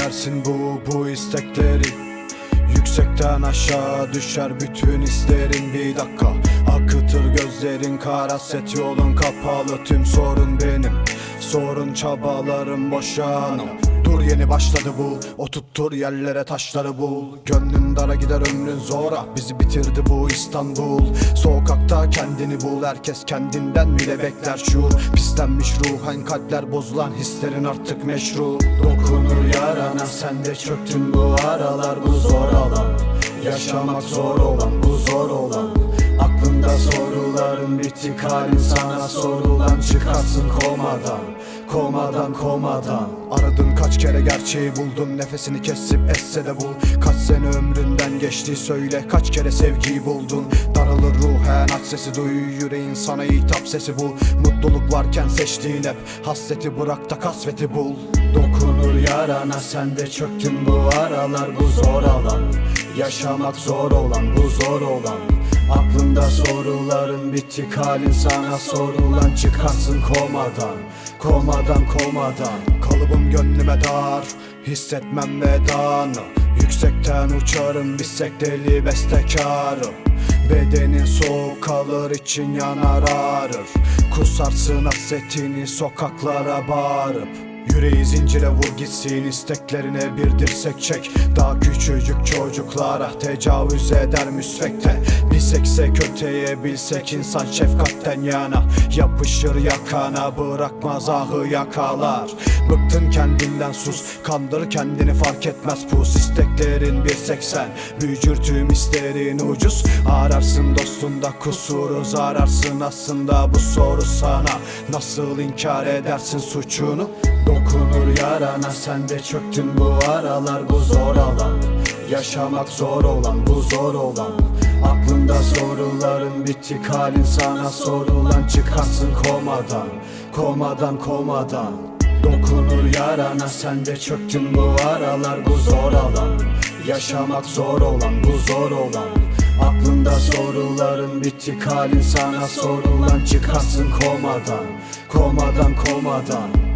Dinlersin bu bu istekleri. Yüksekten aşağı düşer bütün hislerin. Bir dakika Akıtır gözlerin. Karaset yolun kapalı. Tüm sorun benim. Sorun çabalarım boşa. no. Dur yeni başladı bu. Oturttur yerlere taşları bul. Gönlün dara gider ömrün zora. Bizi bitirdi bu İstanbul. Sokakta kendini bul. Herkes kendinden bile bekler şuur. Pislenmiş ruhen kalpler bozulan Hislerin artık meşru Dokunur yarana sen de çöktün bu aralar. Bu zor alan Yaşamak zor olan bu zor olan. Aklında soruların bittik halin sana sorulan. Çıkarsın komadan Komadan komadan. Aradın kaç kere gerçeği buldun Nefesini kesip esse de bul. Kaç sene ömründen geçti söyle Kaç kere sevgiyi buldun. Daralır ruhen aç sesi duy Yüreğin sana hitap sesi bul. Mutluluk varken seçtiğin hep Hasreti bırak da kasveti bul. Dokunur yarana sen de çöktün bu aralar. Bu zor alan Yaşamak zor olan bu zor olan Aklında soruların bittik halin sana sorulan Çıkarsın komadan Komadan komadan. Kalıbım gönlüme dar Hissetmem vedanı. Yüksekten uçarım bisek deli bestekarım Bedenin soğuk kalır için yanar ağrır. Kusarsın hasretini sokaklara bağırıp Yüreği zincire vur gitsin isteklerine bir dirsek çek. Daha küçücük çocuklara tecavüz eder müsvekte. Bilseksek öteye bilsek insan şefkatten yana. Yapışır yakana bırakmaz ahı yakalar. Bıktın kendinden sus kandır kendini fark etmez. Pus isteklerin 1.80 Büyücür tüm isterin ucuz. Ararsın dostunda kusuru zararsın aslında bu soru sana. Nasıl inkar edersin suçunu Dokunur yarana sen de çöktün bu aralar. Bu zor alan Yaşamak zor olan bu zor olan. Aklında soruların bittik halin sana sorulan. Çıkarsın komadan komadan komadan. Dokunur yarana sen de çöktün bu aralar. Bu zor alan Yaşamak zor olan bu zor olan. Aklında soruların bittik halin sana sorulan. Çıkarsın komadan komadan komadan